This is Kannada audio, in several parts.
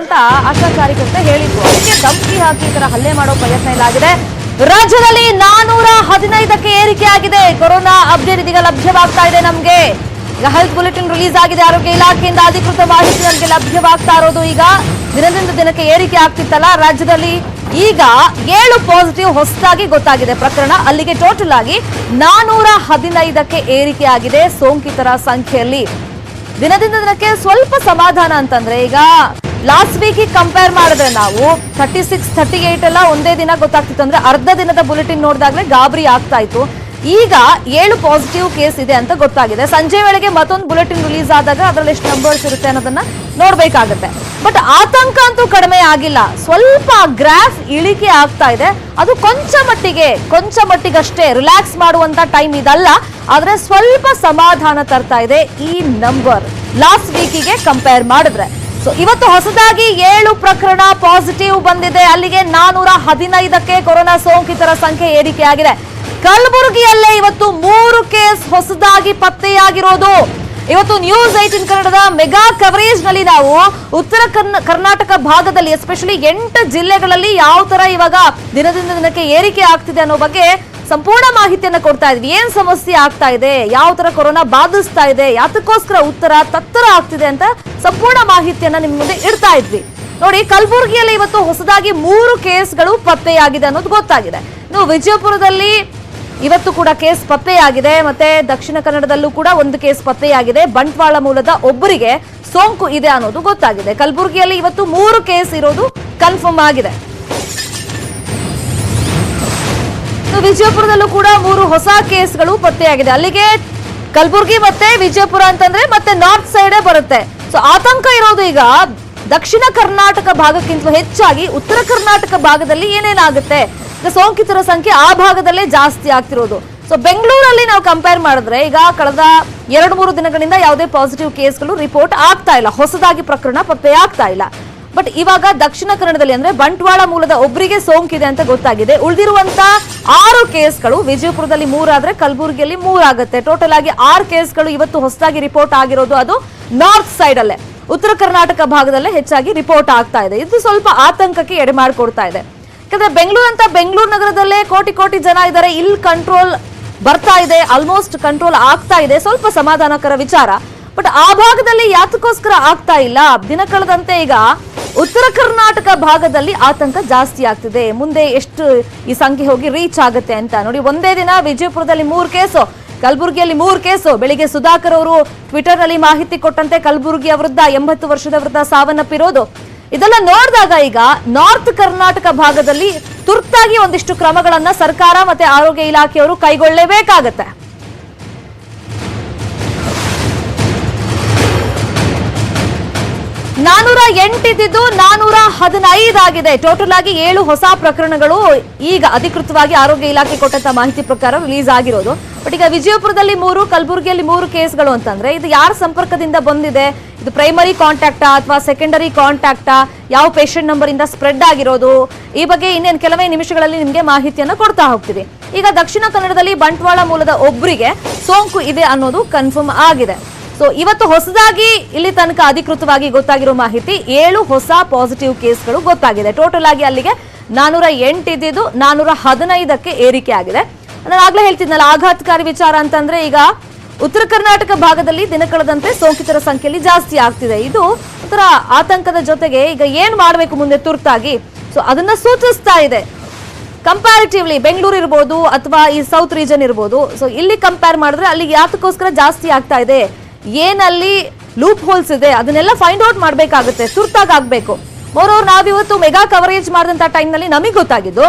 ಅಂತ ಆಶಾ ಕಾರ್ಯಕರ್ತ ಹೇಳಿದ್ರು. ಅದಕ್ಕೆ ಧಮಕಿ ಹಾಕಿ ಈ ತರ ಹಲ್ಲೆ ಮಾಡೋ ಪ್ರಯತ್ನ ಇಲ್ಲಾಗಿದೆ. ರಾಜ್ಯದಲ್ಲಿ ನಾನೂರ ಹದಿನೈದಕ್ಕೆ ಏರಿಕೆ ಆಗಿದೆ. ಕೊರೋನಾ ಅಪ್ಡೇಟ್ ಇದೀಗ ಲಭ್ಯವಾಗ್ತಾ ಇದೆ ನಮ್ಗೆ. ಈಗ ಹೆಲ್ತ್ ಬುಲೆಟಿನ್ ರಿಲೀಸ್ ಆಗಿದೆ. ಆರೋಗ್ಯ ಇಲಾಖೆಯಿಂದ ಅಧಿಕೃತ ಮಾಹಿತಿ ನಮಗೆ ಲಭ್ಯವಾಗ್ತಾ ಇರೋದು ಈಗ. ದಿನದಿಂದ ದಿನಕ್ಕೆ ಏರಿಕೆ ಆಗ್ತಿತ್ತಲ್ಲ, ರಾಜ್ಯದಲ್ಲಿ ಈಗ ಏಳು ಪಾಸಿಟಿವ್ ಹೊಸದಾಗಿ ಗೊತ್ತಾಗಿದೆ ಪ್ರಕರಣ. ಅಲ್ಲಿಗೆ ಟೋಟಲ್ ಆಗಿ ನಾನೂರ ಹದಿನೈದಕ್ಕೆ ಏರಿಕೆ ಆಗಿದೆ ಸೋಂಕಿತರ ಸಂಖ್ಯೆಯಲ್ಲಿ. ದಿನದಿಂದ ದಿನಕ್ಕೆ ಸ್ವಲ್ಪ ಸಮಾಧಾನ ಅಂತಂದ್ರೆ ಈಗ ಲಾಸ್ಟ್ ವೀಕ್ ಕಂಪೇರ್ ಮಾಡಿದ್ರೆ ನಾವು ಥರ್ಟಿ ಸಿಕ್ಸ್ ಥರ್ಟಿ ಏಟ್ ಎಲ್ಲ ಒಂದೇ ದಿನ ಗೊತ್ತಾಗ್ತಿತ್ತು ಅಂದ್ರೆ ಅರ್ಧ ದಿನದ ಬುಲೆಟಿನ್ ನೋಡಿದಾಗಲೇ ಗಾಬರಿ ಆಗ್ತಾ ಇತ್ತು. ಈಗ ಏಳು ಪಾಸಿಟಿವ್ ಕೇಸ್ ಇದೆ ಅಂತ ಗೊತ್ತಾಗಿದೆ. ಸಂಜೆ ವೇಳೆಗೆ ಮತ್ತೊಂದು ಬುಲೆಟಿನ್ ರಿಲೀಸ್ ಆದಾಗ ಅದರಲ್ಲಿ ಎಷ್ಟು ನಂಬರ್ಸ್ ಇರುತ್ತೆ ಅನ್ನೋದನ್ನ ನೋಡ್ಬೇಕಾಗುತ್ತೆ. ಬಟ್ ಆತಂಕ ಅಂತೂ ಕಡಿಮೆ ಆಗಿಲ್ಲ. ಸ್ವಲ್ಪ ಗ್ರಾಫ್ ಇಳಿಕೆ ಆಗ್ತಾ ಇದೆ. ಅದು ಕೊಂಚ ಮಟ್ಟಿಗೆ, ಕೊಂಚ ಮಟ್ಟಿಗಷ್ಟೇ ರಿಲ್ಯಾಕ್ಸ್ ಮಾಡುವಂತ ಟೈಮ್ ಇದಲ್ಲ. ಆದ್ರೆ ಸ್ವಲ್ಪ ಸಮಾಧಾನ ತರ್ತಾ ಇದೆ ಈ ನಂಬರ್ ಲಾಸ್ಟ್ ವೀಕಿಗೆ ಕಂಪೇರ್ ಮಾಡಿದ್ರೆ. ಸೊ ಇವತ್ತು ಹೊಸದಾಗಿ ಏಳು ಪ್ರಕರಣ ಪಾಸಿಟಿವ್ ಬಂದಿದೆ. ಅಲ್ಲಿಗೆ ನಾನೂರ ಹದಿನೈದಕ್ಕೆ ಕೊರೋನಾ ಸೋಂಕಿತರ ಸಂಖ್ಯೆ ಏರಿಕೆಯಾಗಿದೆ. ಕಲಬುರಗಿಯಲ್ಲೇ ಇವತ್ತು ಮೂರು ಕೇಸ್ ಹೊಸದಾಗಿ ಪತ್ತೆಯಾಗಿರೋದು. ಇವತ್ತು ನ್ಯೂಸ್ ಏಟಿನ್ ಕನ್ನಡದ ಮೆಗಾ ಕವರೇಜ್ನಲ್ಲಿ ನಾವು ಉತ್ತರ ಕರ್ನ- ಕರ್ನಾಟಕ ಭಾಗದಲ್ಲಿ ಎಸ್ಪೆಷಲಿ ಎಂಟು ಜಿಲ್ಲೆಗಳಲ್ಲಿ ಯಾವ ತರ ಇವಾಗ ದಿನದಿಂದ ದಿನಕ್ಕೆ ಏರಿಕೆ ಆಗ್ತಿದೆ ಅನ್ನೋ ಬಗ್ಗೆ ಸಂಪೂರ್ಣ ಮಾಹಿತಿಯನ್ನ ಕೊಡ್ತಾ ಇದ್ವಿ. ಏನ್ ಸಮಸ್ಯೆ ಆಗ್ತಾ ಇದೆ? ಯಾವ ತರ ಕೊರೋನಾ ಬಾಧಿಸ್ತಾ ಇದೆ? ಯಾತಕ್ಕೋಸ್ಕರ ಉತ್ತರ ತತ್ತರ ಆಗ್ತಿದೆ ಅಂತ ಸಂಪೂರ್ಣ ಮಾಹಿತಿಯನ್ನ ನಿಮ್ ಮುಂದೆ ಇಡ್ತಾ ಇದ್ವಿ. ನೋಡಿ, ಕಲಬುರಗಿಯಲ್ಲಿ ಇವತ್ತು ಹೊಸದಾಗಿ ಮೂರು ಕೇಸ್ಗಳು ಪತ್ತೆಯಾಗಿದೆ ಅನ್ನೋದು ಗೊತ್ತಾಗಿದೆ. ಇನ್ನು ವಿಜಯಪುರದಲ್ಲಿ ಇವತ್ತು ಕೂಡ ಕೇಸ್ ಪತ್ತೆಯಾಗಿದೆ. ಮತ್ತೆ ದಕ್ಷಿಣ ಕನ್ನಡದಲ್ಲೂ ಕೂಡ ಒಂದು ಕೇಸ್ ಪತ್ತೆಯಾಗಿದೆ. ಬಂಟ್ವಾಳ ಮೂಲದ ಒಬ್ಬರಿಗೆ ಸೋಂಕು ಇದೆ ಅನ್ನೋದು ಗೊತ್ತಾಗಿದೆ. ಕಲಬುರಗಿಯಲ್ಲಿ ಇವತ್ತು ಮೂರು ಕೇಸ್ ಇರೋದು ಕನ್ಫರ್ಮ್ ಆಗಿದೆ. ವಿಜಯಪುರದಲ್ಲೂ ಕೂಡ ಮೂರು ಹೊಸ ಕೇಸ್ಗಳು ಪತ್ತೆಯಾಗಿದೆ. ಅಲ್ಲಿಗೆ ಕಲಬುರಗಿ ಮತ್ತೆ ವಿಜಯಪುರ ಅಂತಂದ್ರೆ ಮತ್ತೆ ನಾರ್ತ್ ಸೈಡೇ ಬರುತ್ತೆ. ಸೊ ಆತಂಕ ಇರೋದು ಈಗ ದಕ್ಷಿಣ ಕರ್ನಾಟಕ ಭಾಗಕ್ಕಿಂತ ಹೆಚ್ಚಾಗಿ ಉತ್ತರ ಕರ್ನಾಟಕ ಭಾಗದಲ್ಲಿ ಏನೇನಾಗುತ್ತೆ? ಸೋಂಕಿತರ ಸಂಖ್ಯೆ ಆ ಭಾಗದಲ್ಲೇ ಜಾಸ್ತಿ ಆಗ್ತಿರೋದು. ಸೊ ಬೆಂಗಳೂರಲ್ಲಿ ನಾವು ಕಂಪೇರ್ ಮಾಡಿದ್ರೆ ಈಗ ಕಳೆದ ಎರಡು, ಮೂರು ದಿನಗಳಿಂದ ಯಾವುದೇ ಪಾಸಿಟಿವ್ ಕೇಸ್ಗಳು ರಿಪೋರ್ಟ್ ಆಗ್ತಾ ಇಲ್ಲ. ಹೊಸದಾಗಿ ಪ್ರಕರಣ ಪತ್ತೆ ಆಗ್ತಾ ಇಲ್ಲ. ಬಟ್ ಇವಾಗ ದಕ್ಷಿಣ ಕನ್ನಡದಲ್ಲಿ ಅಂದ್ರೆ ಬಂಟ್ವಾಳ ಮೂಲದ ಒಬ್ಬರಿಗೆ ಸೋಂಕಿದೆ ಅಂತ ಗೊತ್ತಾಗಿದೆ. ಉಳಿದಿರುವಂತ ಆರು ಕೇಸ್ಗಳು ವಿಜಯಪುರದಲ್ಲಿ ಮೂರಾದ್ರೆ ಕಲಬುರಗಿಯಲ್ಲಿ ಮೂರಾಗುತ್ತೆ. ಟೋಟಲ್ ಆಗಿ ಆರು ಕೇಸ್ಗಳು ಇವತ್ತು ಹೊಸದಾಗಿ ರಿಪೋರ್ಟ್ ಆಗಿರೋದು ಅದು ನಾರ್ತ್ ಸೈಡ್ ಅಲ್ಲೇ. ಉತ್ತರ ಕರ್ನಾಟಕ ಭಾಗದಲ್ಲೇ ಹೆಚ್ಚಾಗಿ ರಿಪೋರ್ಟ್ ಆಗ್ತಾ ಇದೆ. ಇದು ಸ್ವಲ್ಪ ಆತಂಕಕ್ಕೆ ಎಡೆ ಮಾಡಿಕೊಡ್ತಾ ಇದೆ. ಯಾಕಂದ್ರೆ ಬೆಂಗಳೂರು ಅಂತ ಬೆಂಗಳೂರು ನಗರದಲ್ಲೇ ಕೋಟಿ ಕೋಟಿ ಜನ ಇದ್ದಾರೆ. ಇಲ್ಲಿ ಕಂಟ್ರೋಲ್ ಬರ್ತಾ ಇದೆ ಆಲ್ಮೋಸ್ಟ್ ಕಂಟ್ರೋಲ್ ಆಗ್ತಾ ಇದೆ. ಸ್ವಲ್ಪ ಸಮಾಧಾನಕರ ವಿಚಾರ. ಬಟ್ ಆ ಭಾಗದಲ್ಲಿ ಯಾತಕ್ಕೋಸ್ಕರ ಆಗ್ತಾ ಇಲ್ಲ. ದಿನ ಕಳೆದಂತೆ ಈಗ ಉತ್ತರ ಕರ್ನಾಟಕ ಭಾಗದಲ್ಲಿ ಆತಂಕ ಜಾಸ್ತಿ ಆಗ್ತಿದೆ. ಮುಂದೆ ಎಷ್ಟು ಈ ಸಂಖ್ಯೆ ಹೋಗಿ ರೀಚ್ ಆಗುತ್ತೆ ಅಂತ ನೋಡಿ. ಒಂದೇ ದಿನ ವಿಜಯಪುರದಲ್ಲಿ ಮೂರು ಕೇಸು, ಕಲಬುರಗಿಯಲ್ಲಿ ಮೂರು ಕೇಸು. ಬೆಳಿಗ್ಗೆ ಸುಧಾಕರ್ ಅವರು ಟ್ವಿಟರ್ನಲ್ಲಿ ಮಾಹಿತಿ ಕೊಟ್ಟಂತೆ ಕಲಬುರಗಿಯ ವೃದ್ಧ ಎಂಬತ್ತು ವರ್ಷದ ವೃದ್ಧ ಸಾವನ್ನಪ್ಪಿರೋದು ಇದೆಲ್ಲ ನೋಡಿದಾಗ ಈಗ ನಾರ್ತ್ ಕರ್ನಾಟಕ ಭಾಗದಲ್ಲಿ ತುರ್ತಾಗಿ ಒಂದಿಷ್ಟು ಕ್ರಮಗಳನ್ನ ಸರ್ಕಾರ ಮತ್ತೆ ಆರೋಗ್ಯ ಇಲಾಖೆಯವರು ಕೈಗೊಳ್ಳಲೇಬೇಕಾಗತ್ತೆ. ನಾನೂರ ಎಂಟಿದ್ದು ನಾನೂರ ಹದಿನೈದಾಗಿದೆ. ಟೋಟಲ್ ಆಗಿ ಏಳು ಹೊಸ ಪ್ರಕರಣಗಳು ಈಗ ಅಧಿಕೃತವಾಗಿ ಆರೋಗ್ಯ ಇಲಾಖೆ ಕೊಟ್ಟಂತ ಮಾಹಿತಿ ಪ್ರಕಾರ ರಿಲೀಸ್ ಆಗಿರೋದು. ಬಟ್ ಈಗ ವಿಜಯಪುರದಲ್ಲಿ ಮೂರು, ಕಲಬುರಗಿಯಲ್ಲಿ ಮೂರು ಕೇಸ್ಗಳು ಅಂತಂದ್ರೆ, ಇದು ಯಾರ ಸಂಪರ್ಕದಿಂದ ಬಂದಿದೆ? ಇದು ಪ್ರೈಮರಿ ಕಾಂಟ್ಯಾಕ್ಟಾ ಅಥವಾ ಸೆಕೆಂಡರಿ ಕಾಂಟ್ಯಾಕ್ಟಾ ಯಾವ ಪೇಷಂಟ್ ನಂಬರ್ ಇಂದ ಸ್ಪ್ರೆಡ್ ಆಗಿರೋದು? ಈ ಬಗ್ಗೆ ಇನ್ನೇನು ಕೆಲವೇ ನಿಮಿಷಗಳಲ್ಲಿ ನಿಮಗೆ ಮಾಹಿತಿಯನ್ನು ಕೊಡ್ತಾ ಹೋಗ್ತೀವಿ. ಈಗ ದಕ್ಷಿಣ ಕನ್ನಡದಲ್ಲಿ ಬಂಟ್ವಾಳ ಮೂಲದ ಒಬ್ಬರಿಗೆ ಸೋಂಕು ಇದೆ ಅನ್ನೋದು ಕನ್ಫರ್ಮ್ ಆಗಿದೆ. ಸೊ ಇವತ್ತು ಹೊಸದಾಗಿ ಇಲ್ಲಿ ತನಕ ಅಧಿಕೃತವಾಗಿ ಗೊತ್ತಾಗಿರೋ ಮಾಹಿತಿ ಏಳು ಹೊಸ ಪಾಸಿಟಿವ್ ಕೇಸ್ಗಳು ಗೊತ್ತಾಗಿದೆ. ಟೋಟಲ್ ಆಗಿ ಅಲ್ಲಿಗೆ ನಾನೂರ ಎಂಟು ಇದ್ದಿದ್ದು, ನಾನೂರ ಹದಿನೈದಕ್ಕೆ ಏರಿಕೆ ಆಗಿದೆ. ನಾನು ಆಗ್ಲೇ ಹೇಳ್ತಿದ್ನಲ್ಲ, ಆಘಾತಕಾರಿ ವಿಚಾರ ಅಂತಂದ್ರೆ ಈಗ ಉತ್ತರ ಕರ್ನಾಟಕ ಭಾಗದಲ್ಲಿ ದಿನ ಕಳೆದಂತೆ ಸೋಂಕಿತರ ಸಂಖ್ಯೆಯಲ್ಲಿ ಜಾಸ್ತಿ ಆಗ್ತಿದೆ. ಇದು ಒಂಥರ ಆತಂಕದ ಜೊತೆಗೆ ಈಗ ಏನ್ ಮಾಡಬೇಕು ಮುಂದೆ ತುರ್ತಾಗಿ? ಸೊ ಅದನ್ನ ಸೂಚಿಸ್ತಾ ಇದೆ. ಕಂಪ್ಯಾರಿಟಿವ್ಲಿ ಬೆಂಗಳೂರು ಇರ್ಬೋದು ಅಥವಾ ಈ ಸೌತ್ ರೀಜನ್ ಇರ್ಬೋದು. ಸೊ ಇಲ್ಲಿ ಕಂಪೇರ್ ಮಾಡಿದ್ರೆ ಅಲ್ಲಿ ಯಾತಕ್ಕೋಸ್ಕರ ಜಾಸ್ತಿ ಆಗ್ತಾ ಇದೆ? ಏನಲ್ಲಿ ಲೂಪ್ ಹೋಲ್ಸ್ ಇದೆ, ಅದನ್ನೆಲ್ಲ ಫೈಂಡ್ ಔಟ್ ಮಾಡಬೇಕಾಗುತ್ತೆ, ತುರ್ತಾಗಿ ಆಗಬೇಕು. ಮೋರೋರ್ ನಾವಿವತ್ತು ಮೆಗಾ ಕವರೇಜ್ ಮಾಡಿದಂಥ ಟೈಮ್ನಲ್ಲಿ ನಮಗೆ ಗೊತ್ತಾಗಿದ್ದು,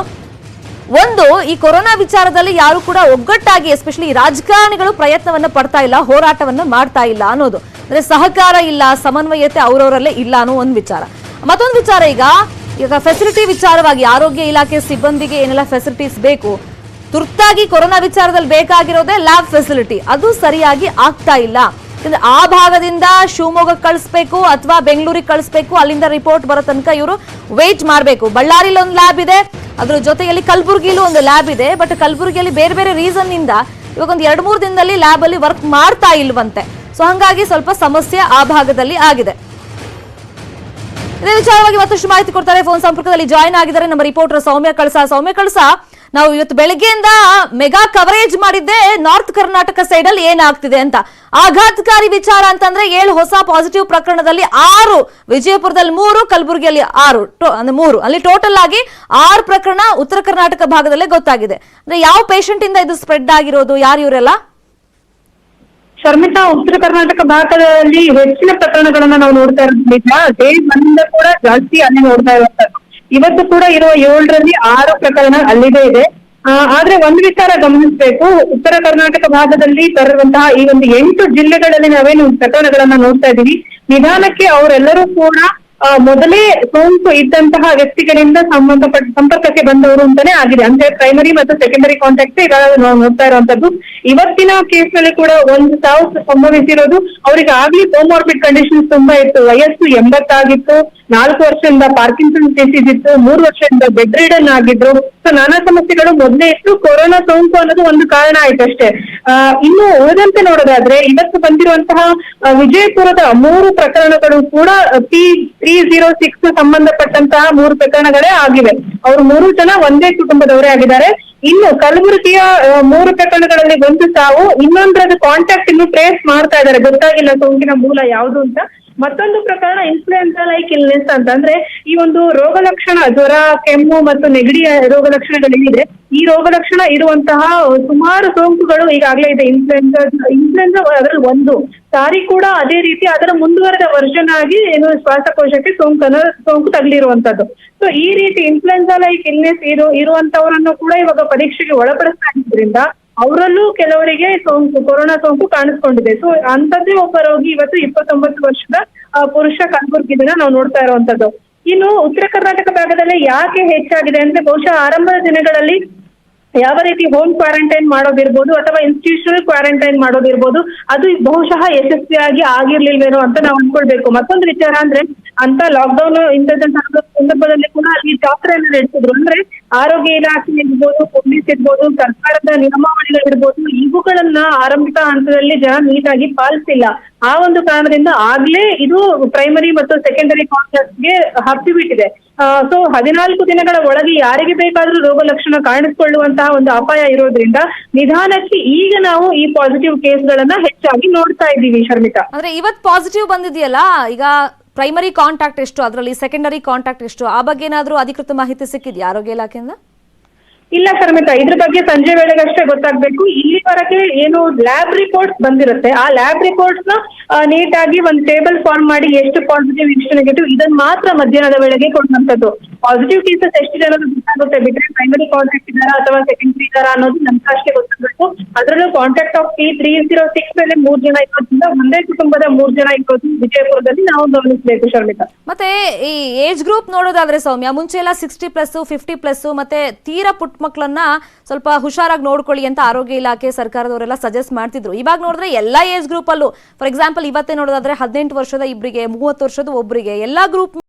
ಒಂದು, ಈ ಕೊರೋನಾ ವಿಚಾರದಲ್ಲಿ ಯಾರು ಕೂಡ ಒಗ್ಗಟ್ಟಾಗಿ ಎಸ್ಪೆಷಲಿ ರಾಜಕಾರಣಿಗಳು ಪ್ರಯತ್ನವನ್ನ ಪಡ್ತಾ ಇಲ್ಲ, ಹೋರಾಟವನ್ನ ಮಾಡ್ತಾ ಇಲ್ಲ ಅನ್ನೋದು. ಅಂದ್ರೆ ಸಹಕಾರ ಇಲ್ಲ, ಸಮನ್ವಯತೆ ಅವರವರಲ್ಲೇ ಇಲ್ಲ ಅನ್ನೋ ಒಂದು ವಿಚಾರ. ಮತ್ತೊಂದು ವಿಚಾರ ಈಗ ಈಗ ಫೆಸಿಲಿಟಿ ವಿಚಾರವಾಗಿ ಆರೋಗ್ಯ ಇಲಾಖೆ ಸಿಬ್ಬಂದಿಗೆ ಏನೆಲ್ಲ ಫೆಸಿಲಿಟೀಸ್ ಬೇಕು, ತುರ್ತಾಗಿ ಕೊರೋನಾ ವಿಚಾರದಲ್ಲಿ ಬೇಕಾಗಿರೋದೇ ಲ್ಯಾಬ್ ಫೆಸಿಲಿಟಿ ಅದು ಸರಿಯಾಗಿ ಆಗ್ತಾ ಇಲ್ಲ. ಆ ಭಾಗದಿಂದ ಶಿವಮೊಗ್ಗಕ್ಕೆ ಕಳಿಸ್ಬೇಕು ಅಥವಾ ಬೆಂಗಳೂರಿಗೆ ಕಳಿಸ್ಬೇಕು, ಅಲ್ಲಿಂದ ರಿಪೋರ್ಟ್ ಬರೋ ತನಕ ಇವರು ವೇಟ್ ಮಾಡಬೇಕು. ಬಳ್ಳಾರಿಲಿ ಒಂದು ಲ್ಯಾಬ್ ಇದೆ, ಅದ್ರ ಜೊತೆಯಲ್ಲಿ ಕಲಬುರಗಿಲೂ ಒಂದು ಲ್ಯಾಬ್ ಇದೆ ಬಟ್ ಕಲಬುರಗಿಯಲ್ಲಿ ಬೇರೆ ಬೇರೆ ರೀಸನ್ ಇಂದ ಇವಾಗ ಒಂದು ಎರಡು ಮೂರು ದಿನದಲ್ಲಿ ಲ್ಯಾಬ್ ಅಲ್ಲಿ ವರ್ಕ್ ಮಾಡ್ತಾ ಇಲ್ವಂತೆ. ಸೊ ಹಂಗಾಗಿ ಸ್ವಲ್ಪ ಸಮಸ್ಯೆ ಆ ಭಾಗದಲ್ಲಿ ಆಗಿದೆ. ಇದೇ ವಿಚಾರವಾಗಿ ಮತ್ತಷ್ಟು ಮಾಹಿತಿ ಕೊಡ್ತಾರೆ. ಫೋನ್ ಸಂಪರ್ಕದಲ್ಲಿ ಜಾಯ್ನ್ ಆಗಿದ್ದಾರೆ. ನಮ್ಮ ರಿಪೋರ್ಟರ್ ಸೌಮ್ಯ ಕಳಸ. ಸೌಮ್ಯ ಕಳಸ, ನಾವು ಇವತ್ತು ಬೆಳಗ್ಗೆಯಿಂದ ಮೆಗಾ ಕವರೇಜ್ ಮಾಡಿದ್ದೆ. ನಾರ್ತ್ ಕರ್ನಾಟಕ ಸೈಡ್ ಅಲ್ಲಿ ಏನಾಗ್ತಿದೆ ಅಂತ. ಆಘಾತಕಾರಿ ವಿಚಾರ ಅಂತಂದ್ರೆ ಏಳು ಹೊಸ ಪಾಸಿಟಿವ್ ಪ್ರಕರಣದಲ್ಲಿ ಆರು, ವಿಜಯಪುರದಲ್ಲಿ ಮೂರು, ಕಲಬುರಗಿಯಲ್ಲಿ ಆರು ಅಂದ್ರೆ ಮೂರು. ಅಲ್ಲಿ ಟೋಟಲ್ ಆಗಿ ಆರು ಪ್ರಕರಣ ಉತ್ತರ ಕರ್ನಾಟಕ ಭಾಗದಲ್ಲೇ ಗೊತ್ತಾಗಿದೆ. ಅಂದ್ರೆ ಯಾವ ಪೇಷಂಟ್ ಇಂದ ಇದು ಸ್ಪ್ರೆಡ್ ಆಗಿರೋದು? ಯಾರು ಇವರೆಲ್ಲ? ಶರ್ಮಿತಾ ಉತ್ತರ ಕರ್ನಾಟಕ ಭಾಗದಲ್ಲಿ ಹೆಚ್ಚಿನ ಪ್ರಕರಣಗಳನ್ನ ನಾವು ನೋಡ್ತಾ ಇರೋದ್ರಿಂದ ಡೇ ಒನ್ನಿಂದ ಕೂಡ ಜಾಸ್ತಿ ಅಲ್ಲಿ ನೋಡ್ತಾ ಇರುವಂತದ್ದು ಇವತ್ತು ಕೂಡ ಇರುವ ಏಳರಲ್ಲಿ ಆರು ಪ್ರಕರಣ ಅಲ್ಲಿದೆ ಇದೆ. ಆದ್ರೆ ಒಂದು ವಿಚಾರ ಗಮನಿಸಬೇಕು. ಉತ್ತರ ಕರ್ನಾಟಕ ಭಾಗದಲ್ಲಿ ತರುವಂತಹ ಈ ಒಂದು ಎಂಟು ಜಿಲ್ಲೆಗಳಲ್ಲಿ ನಾವೇನು ಪ್ರಕರಣಗಳನ್ನ ನೋಡ್ತಾ ಇದೀವಿ ನಿಧಾನಕ್ಕೆ ಅವರೆಲ್ಲರೂ ಕೂಡ ಮೊದಲೇ ಸೋಂಕು ಇದ್ದಂತಹ ವ್ಯಕ್ತಿಗಳಿಂದ ಸಂಬಂಧಪಟ್ಟ ಸಂಪರ್ಕಕ್ಕೆ ಬಂದವರು ಅಂತಾನೆ ಆಗಿದೆ. ಅಂದ್ರೆ ಪ್ರೈಮರಿ ಮತ್ತು ಸೆಕೆಂಡರಿ ಕಾಂಟ್ಯಾಕ್ಟ್ ಇವಾಗ ನಾವು ನೋಡ್ತಾ ಇರುವಂತದ್ದು. ಇವತ್ತಿನ ಕೇಸ್ನಲ್ಲಿ ಕೂಡ ಒಂದು ಸಾವು ಸಂಭವಿಸಿರೋದು ಅವರಿಗೆ ಆಗ್ಲಿ ಕೋಮಾರ್ಬಿಡ್ ಕಂಡೀಷನ್ಸ್ ತುಂಬಾ ಇತ್ತು. ವಯಸ್ಸು ಎಂಬತ್ತಾಗಿತ್ತು, ನಾಲ್ಕು ವರ್ಷದಿಂದ ಪಾರ್ಕಿನ್ಸನ್ ಡಿಸೀಸ್ ಇತ್ತು, ಮೂರು ವರ್ಷದಿಂದ ಬೆಡ್ ರೀಡನ್ ಆಗಿದ್ರು. ಸೊ ನಾನಾ ಸಮಸ್ಯೆಗಳು ಮೊದಲೇ ಇತ್ತು. ಕೊರೋನಾ ಸೋಂಕು ಅನ್ನೋದು ಒಂದು ಕಾರಣ ಆಯ್ತು ಅಷ್ಟೇ. ಇನ್ನು ಉಳಿದಂತೆ ನೋಡೋದಾದ್ರೆ, ಇವತ್ತು ಬಂದಿರುವಂತಹ ವಿಜಯಪುರದ ಮೂರು ಪ್ರಕರಣಗಳು ಕೂಡ ಪಿ ತ್ರೀ ಜೀರೋ ಸಿಕ್ಸ್ ಸಂಬಂಧಪಟ್ಟಂತಹ ಮೂರು ಪ್ರಕರಣಗಳೇ ಆಗಿವೆ. ಅವರು ಮೂರು ಜನ ಒಂದೇ ಕುಟುಂಬದವರೇ ಆಗಿದ್ದಾರೆ. ಇನ್ನು ಕಲಬುರಗಿಯ ಮೂರು ಪ್ರಕರಣಗಳಲ್ಲಿ ಒಂದು ಸಾವು ಇನ್ನೊಂದರದ ಕಾಂಟ್ಯಾಕ್ಟ್ ಇನ್ನು ಟ್ರೇಸ್ ಮಾಡ್ತಾ ಇದ್ದಾರೆ. ಗೊತ್ತಾಗಿಲ್ಲ ಸೋಂಕಿನ ಮೂಲ ಯಾವುದು ಅಂತ. ಮತ್ತೊಂದು ಪ್ರಕರಣ ಇನ್ಫ್ಲೂಯೆನ್ಸಾ ಲೈಕ್ ಇಲ್ನೆಸ್ ಅಂತಂದ್ರೆ ಈ ಒಂದು ರೋಗ ಲಕ್ಷಣ, ಜ್ವರ, ಕೆಮ್ಮು ಮತ್ತು ನೆಗಡಿಯ ರೋಗ ಲಕ್ಷಣಗಳೇನಿದೆ ಈ ರೋಗ ಲಕ್ಷಣ ಇರುವಂತಹ ಸುಮಾರು ಸೋಂಕುಗಳು ಈಗಾಗಲೇ ಇದೆ. ಇನ್ಫ್ಲೂಯೆನ್ಸಾ ಇನ್ಫ್ಲೂಯೆನ್ಸಾ ಅದರಲ್ಲಿ ಒಂದು. ಸಾರಿ ಕೂಡ ಅದೇ ರೀತಿ ಅದರ ಮುಂದುವರೆದ ವರ್ಷನ್ ಆಗಿ ಏನು ಶ್ವಾಸಕೋಶಕ್ಕೆ ಸೋಂಕನ್ನು ಸೋಂಕು ತಗಲಿರುವಂತದ್ದು. ಸೊ ಈ ರೀತಿ ಇನ್ಫ್ಲೂಯೆನ್ಸಾ ಲೈಕ್ ಇಲ್ನೆಸ್ ಇರು, ಇರುವಂತವರನ್ನು ಕೂಡ ಇವಾಗ ಪರೀಕ್ಷೆಗೆ ಒಳಪಡಿಸ್ತಾ ಇರೋದ್ರಿಂದ ಅವರಲ್ಲೂ ಕೆಲವರಿಗೆ ಸೋಂಕು, ಕೊರೋನಾ ಸೋಂಕು ಕಾಣಿಸ್ಕೊಂಡಿದೆ. ಸೊ ಅಂತದ್ದೇ ಒಬ್ಬ ರೋಗಿ ಇವತ್ತು ಇಪ್ಪತ್ತೊಂಬತ್ತು ವರ್ಷದ ಪುರುಷ ಕಲಬುರ್ಗಿದನ್ನ ನಾವು ನೋಡ್ತಾ ಇರುವಂತದ್ದು ಇನ್ನು ಉತ್ತರ ಕರ್ನಾಟಕ ಭಾಗದಲ್ಲಿ ಯಾಕೆ ಹೆಚ್ಚಾಗಿದೆ ಅಂದ್ರೆ ಬಹುಶಃ ಆರಂಭದ ದಿನಗಳಲ್ಲಿ ಯಾವ ರೀತಿ ಹೋಮ್ ಕ್ವಾರಂಟೈನ್ ಮಾಡೋದಿರ್ಬೋದು ಅಥವಾ ಇನ್ಸ್ಟಿಟ್ಯೂಷನಲ್ ಕ್ವಾರಂಟೈನ್ ಮಾಡೋದಿರ್ಬೋದು, ಅದು ಬಹುಶಃ ಯಶಸ್ವಿಯಾಗಿ ಆಗಿರ್ಲಿಲ್ವೇನೋ ಅಂತ ನಾವು ಅನ್ಕೊಳ್ಬೇಕು. ಮತ್ತೊಂದು ವಿಚಾರ ಅಂದ್ರೆ ಅಂತ ಲಾಕ್ಡೌನ್ ಇಂಥದ್ದಂತಹ ಸಂದರ್ಭದಲ್ಲಿ ಕೂಡ ಅಲ್ಲಿ ಜಾತ್ರೆಯನ್ನ ನಡೆಸಿದ್ರು. ಅಂದ್ರೆ ಆರೋಗ್ಯ ಇಲಾಖೆ ಇರ್ಬೋದು ಪೊಲೀಸ್ ಇರ್ಬೋದು, ಸರ್ಕಾರದ ನಿಯಮಾವಳಿಗಳಿರ್ಬೋದು ಇವುಗಳನ್ನ ಆರಂಭಿಕ ಹಂತದಲ್ಲಿ ಜನ ನೀಟಾಗಿ ಪಾಲಿಸಿಲ್ಲ. ಆ ಒಂದು ಕಾರಣದಿಂದ ಆಗ್ಲೇ ಇದು ಪ್ರೈಮರಿ ಮತ್ತು ಸೆಕೆಂಡರಿ ಕಾನ್ಸೆಪ್ಟ್ಗೆ ಹತ್ತಿ ಬಿಟ್ಟಿದೆ. ಸೊ ಹದಿನಾಲ್ಕು ದಿನಗಳ ಒಳಗೆ ಯಾರಿಗೆ ಬೇಕಾದ್ರೂ ರೋಗ ಲಕ್ಷಣ ಕಾಣಿಸಿಕೊಳ್ಳುವಂತಹ ಒಂದು ಅಪಾಯ ಇರೋದ್ರಿಂದ ನಿಧಾನಕ್ಕೆ ಈಗ ನಾವು ಈ ಪಾಸಿಟಿವ್ ಕೇಸ್ಗಳನ್ನ ಹೆಚ್ಚಾಗಿ ನೋಡ್ತಾ ಇದ್ದೀವಿ, ಶರ್ಮಿತಾ. ಅಂದ್ರೆ ಇವತ್ ಪಾಸಿಟಿವ್ ಬಂದಿದೆಯಲ್ಲ, ಈಗ ಪ್ರೈಮರಿ ಕಾಂಟ್ಯಾಕ್ಟ್ ಎಷ್ಟು? ಅದರಲ್ಲಿ ಸೆಕೆಂಡರಿ ಕಾಂಟ್ಯಾಕ್ಟ್ ಎಷ್ಟು? ಆ ಬಗ್ಗೆ ಏನಾದರೂ ಅಧಿಕೃತ ಮಾಹಿತಿ ಸಿಕ್ಕಿದ್ಯಾ ಆರೋಗ್ಯ ಇಲಾಖೆಯಿಂದ? ಇಲ್ಲ ಶರ್ಮಿತಾ ಇದ್ರ ಬಗ್ಗೆ ಸಂಜೆ ವೇಳೆಗಷ್ಟೇ ಗೊತ್ತಾಗ್ಬೇಕು. ಇಲ್ಲಿವರೆಗೆ ಏನು ಲ್ಯಾಬ್ ರಿಪೋರ್ಟ್ಸ್ ಬಂದಿರುತ್ತೆ. ಆ ಲ್ಯಾಬ್ ರಿಪೋರ್ಟ್ಸ್ನ ನೀಟಾಗಿ ಒಂದು ಟೇಬಲ್ ಫಾರ್ಮ್ ಮಾಡಿ ಎಷ್ಟು ಪಾಸಿಟಿವ್ ಎಷ್ಟು ನೆಗೆಟಿವ್ ಇದನ್ನ ಮಾತ್ರ ಮಧ್ಯಾಹ್ನದ ವೇಳೆಗೆ ಕೊಡುವಂತದ್ದು ಪಾಸಿಟಿವ್ ಕೇಸಸ್ ಎಷ್ಟು ಜನ ಗೊತ್ತಾಗುತ್ತೆ. ಬಿಟ್ರೆ ಪ್ರೈಮರಿ ಕಾಂಟ್ಯಾಕ್ಟ್ ಇದ್ದಾರಾ ಅಥವಾ ಸೆಕೆಂಡರಿ ಇದಾರಾ ಅನ್ನೋದು ನಮ್ಗೆ ಅಷ್ಟೇ ಗೊತ್ತಾಗಬೇಕು. ಅದರಲ್ಲೂ contact of P three zero six ಮೇಲೆ ಮೂರ್ ಜನ ಇರೋದ್ರಿಂದ ಒಂದೇ ಕುಟುಂಬದ ಮೂರ್ ಜನ ಇರೋದು ವಿಜಯಪುರದಲ್ಲಿ ನಾವು ಗಮನಿಸಬೇಕು, ಶರ್ಮಿತಾ. ಮತ್ತೆ ಈ ಏಜ್ ಗ್ರೂಪ್ ನೋಡೋದಾದ್ರೆ ಸೌಮ್ಯ, ಮುಂಚೆ ಎಲ್ಲ ಸಿಕ್ಸ್ಟಿ ಪ್ಲಸ್ ಫಿಫ್ಟಿ ಪ್ಲಸ್ ಮತ್ತೆ ತೀರಾ ಪುಟ್ ಮಕ್ಕಳನ್ನ ಸ್ವಲ್ಪ ಹುಷಾರಾಗಿ ನೋಡ್ಕೊಳ್ಳಿ ಅಂತ ಆರೋಗ್ಯ ಇಲಾಖೆ ಸರ್ಕಾರದವರೆಲ್ಲ ಸಜೆಸ್ಟ್ ಮಾಡ್ತಿದ್ರು. ಇವಾಗ ನೋಡಿದ್ರೆ ಎಲ್ಲ ಏಜ್ ಗ್ರೂಪ್ ಅಲ್ಲೂ. ಫಾರ್ ಎಕ್ಸಾಂಪಲ್ ಇವತ್ತೇ ನೋಡೋದಾದ್ರೆ ಹದಿನೆಂಟು ವರ್ಷದ ಇಬ್ಬರಿಗೆ ಮೂವತ್ತು ವರ್ಷದ ಒಬ್ಬರಿಗೆ ಎಲ್ಲಾ ಗ್ರೂಪ್